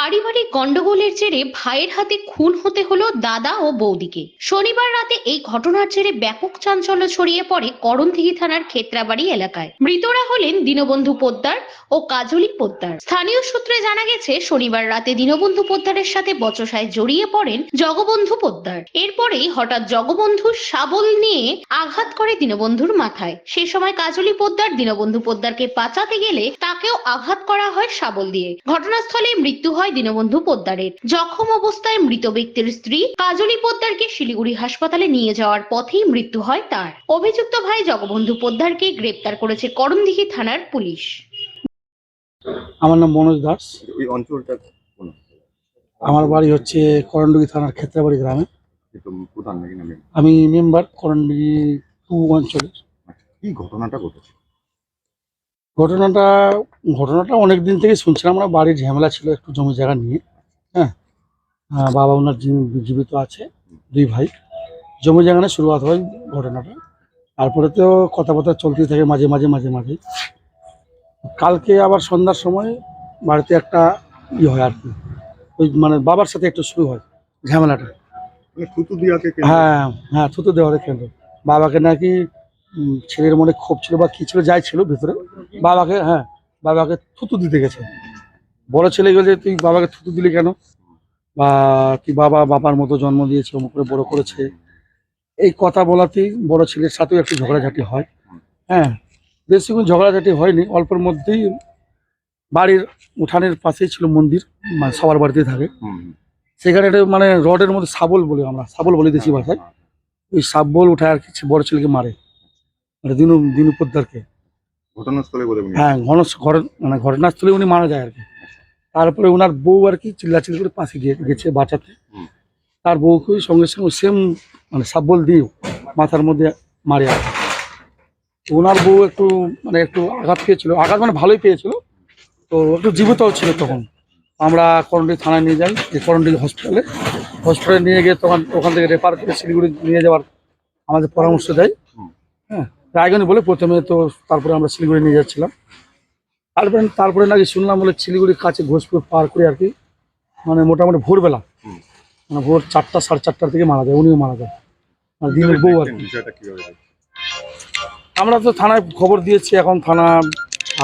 পারিবারিক গন্ডগোলের জেরে ভাইয়ের হাতে খুন হতে হলো দাদা ও বৌদিকে। শনিবার রাতে এই ঘটনার জেরে ব্যাপক চাঞ্চল্য ছড়িয়ে পড়ে করণদিঘি থানার ক্ষেত্রাবাড়ি এলাকায়। মৃতরা হলেন দীনবন্ধু পোদ্দার ও কাজলি পোদ্দার। স্থানীয় সূত্রে জানা গেছে, শনিবার রাতে দীনবন্ধু পোদ্দারের সাথে বচসায় জড়িয়ে পড়েন জগবন্ধু পোদ্দার। এরপরেই হঠাৎ জগবন্ধু শাবল নিয়ে আঘাত করে দীনবন্ধুর মাথায়। সে সময় কাজলি পোদ্দার দীনবন্ধু পোদ্দারকে বাঁচাতে গেলে তাকেও আঘাত করা হয় শাবল দিয়ে। ঘটনাস্থলে মৃত্যু হয় দীনবন্ধু পোদ্দারের। জখম অবস্থায় মৃত ব্যক্তির স্ত্রী কাজলি পোদ্দারকে শিলিগুড়ি হাসপাতালে নিয়ে যাওয়ার পথেই মৃত্যু হয় তার। অভিযুক্ত ভাই জগবন্ধু পোদ্দারকে গ্রেপ্তার করেছে করণদিঘি থানার পুলিশ। আমার নাম মনোজ দাস। ওই অঞ্চলটা আমার বাড়ি হচ্ছে করণডুগি থানার ক্ষেত্রাবাড়ি গ্রামে। আমি মেম্বার করণডুগি টু অঞ্চলের কি ঘটনাটা ঘটেছে। ঘটনাটা ঘটনাটা অনেক দিন থেকে শুনছিলাম আমরা বাড়ির ঝামেলা ছিল একটু জমি জায়গা নিয়ে হ্যাঁ? বাবা ওনার জীবিত আছে দুই ভাই। জমি জায়গা নিয়ে শুরুয়াত হয় ঘটনাটা। তারপরে তো কথাবার্তা চলতেই থাকে মাঝে মাঝে মাঝে মাঝে। কালকে আবার সন্ধ্যার সময় বাড়িতে একটা ই হয় আর কি। ওই মানে বাবার সাথে একটু শুরু হয় ঝামেলাটা। মানে থুতু হ্যাঁ হ্যাঁ থুতু দেওয়ারে কেন্দ্র। বাবাকে নাকি ছেলের মনে ক্ষোভ ছিল বা কি ছিল, যাই ছিল ভিতরে, বাবাকে হ্যাঁ বাবাকে থুতু দিতে গেছে। বড় ছেলে গেছে তুই বাবাকে থুতু দিলি কেন? বা তুই বাবা বাবার মতো জন্ম দিয়েছে, অমুক করে বড় করেছে। এই কথা বলাতেই বড় ছেলের সাথেও একটু ঝগড়াঝাটি হয়। হ্যাঁ বেশিক্ষণ ঝগড়াঝাটি হয়নি, অল্পের মধ্যেই বাড়ির উঠানের পাশেই ছিল মন্দির মানে সবার বাড়িতেই থাকে। সেখানে একটা মানে রডের মধ্যে শাবল বলি আমরা শাবল বলি দেশি ভাষায়। ওই শাবল উঠে আর কিছু বড় ছেলেকে মারে। মানে দিনু দিনু পোদ্দারকে ঘটনাস্থলে বলে উনি হ্যাঁ। ঘন ঘর মানে ঘটনাস্থলে উনি মারা যায় আর কি। তারপরে ওনার বউ আর কি চিল্লাচিল্লি করে পাশে গিয়ে গেছে বাঁচাতে। হুম। তার বউকে সঙ্গে সঙ্গে সেম মানে শাবল দিয়ে মাথার মধ্যে মারে আর কি। ওনার বউ একটু মানে একটু আঘাত পেয়েছিল। আঘাত মানে ভালোই পেয়েছিল। তো একটু জীবিতও ছিল তখন। আমরা করণডি থানায় নিয়ে যাই যে করণডি হসপিটালে হসপিটালে নিয়ে গিয়ে তখন ওখান থেকে রেফার করে শিলিগুড়ি নিয়ে যাওয়ার আমাদের পরামর্শ দেয়। হুম। হ্যাঁ। রায়গঞ্জ বলে প্রথমে তো তারপরে আমরা শিলিগুড়ি নিয়ে যাচ্ছিলাম। তারপরে তারপরে নাকি শুনলাম বলে শিলিগুড়ির কাছে ঘোষপুর পার করে আর কি মানে মোটামুটি ভোরবেলা। মানে ভোর চারটা সাড়ে চারটার দিকে মারা যায় উনিও মারা যায়। আর দিনের বউ আর কি। আমরা তো থানায় খবর দিয়েছি এখন থানা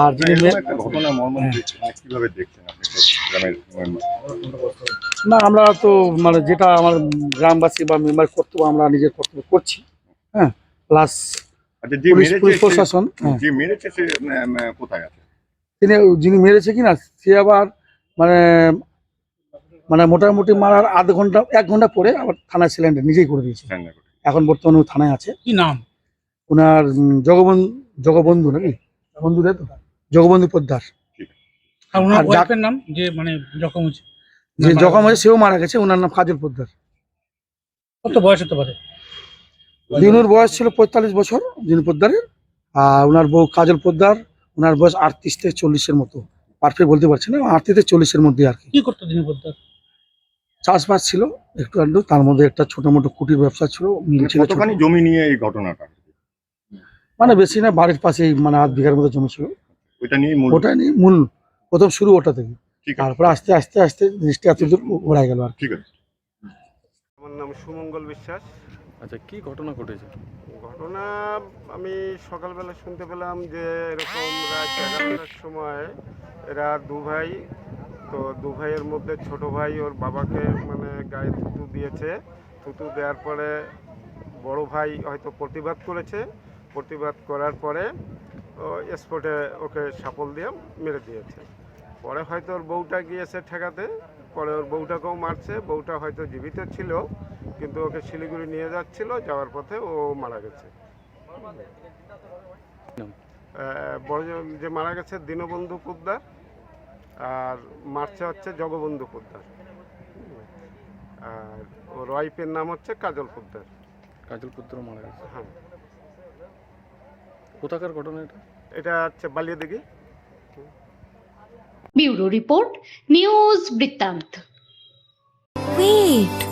আর যিনি একটা ঘটনা মর্মন হ্যাঁ। না আমরা তো মানে যেটা আমার গ্রামবাসী বা মেম্বার কর্তব্য আমরা নিজের কর্তব্য করছি হ্যাঁ। প্লাস আচ্ছা যে পুলিশ পুলিশ মেরেছে প্রশাসন হ্যাঁ। যে মেরেছে সে আহ, আহ, কোথায় আছে? তিনি যিনি মেরেছে কিনা সে আবার মানে মানে মোটামুটি মারার আধ ঘণ্টা এক ঘণ্টা পরে আবার থানায় সিলিন্ডার নিজেই করে দিয়েছে। এখন বর্তমানে থানায় আছে। কি নাম? ওনার জগবন্ধু জগবন্ধু নাকি? বন্ধু তো? জগবন্ধু পোদ্দার। আর ওনার ওয়াইফের নাম? যে মানে জখম হয়েছে। যে জখম হয়েছে সেও মারা গেছে ওনার নাম কাজল পোদ্দার। কত বয়স হতে পারে? দিনুর বয়স ছিল পঁয়তাল্লিশ বছর দিনু পোদ্দারের। আর ওনার বউ কাজল পোদ্দার ওনার বয়স আটত্রিশ থেকে চল্লিশের মতো। পারফেক্ট বলতে পারছি না আটত্রিশ থেকে চল্লিশের মধ্যে আর কি। কি করতো দিনী পোদ্দার? চাষবাস ছিল একটু আধটু তার মধ্যে একটা ছোট মোটো কুটির ব্যবসা ছিল মিল ছিল কতখানি জমি নিয়ে এই ঘটনাটা? মানে বেশি না বাড়ির পাশেই মানে আধ বিঘার মতো জমি ছিল। ওইটা নিয়ে মূল? ওটা নিয়ে মূল প্রথম শুরু ওটা থেকে তারপরে আস্তে আস্তে আস্তে জিনিসটা এত দূর গেল আর কি। ঠিক আছে। আমার নাম সুমঙ্গল বিশ্বাস। আচ্ছা কি ঘটনা ঘটেছে? ঘটনা আমি সকালবেলা শুনতে পেলাম যে এরকম রাত এগারোটার সময় এরা দু ভাই তো দু ভাইয়ের মধ্যে ছোট ভাই ওর বাবাকে মানে গায়ে থুতু দিয়েছে। থুতু দেওয়ার পরে বড় ভাই হয়তো প্রতিবাদ করেছে। প্রতিবাদ করার পরে ও স্পটে ওকে সাপল দিয়ে মেরে দিয়েছে। পরে হয়তো ওর বউটা গিয়েছে ঠেকাতে, পরে ওর বউটাকেও মারছে। বউটা হয়তো জীবিত ছিল। কিন্তু ওকে শিলিগুড়ি নিয়ে যাচ্ছিল যাওয়ার পথে ও মারা গেছে। বড় যে- মারা গেছে দীনবন্ধু পোদ্দার আর মারছে হচ্ছে জগবন্ধু পোদ্দার। আর ওর ওয়াইফের নাম হচ্ছে কাজল পোদ্দার। কাজল পুত্র মারা গেছে? হ্যাঁ। কোথাকার ঘটনা এটা? এটা হচ্ছে Baliya Dighi bureau report news বৃত্তান্ত। Wait.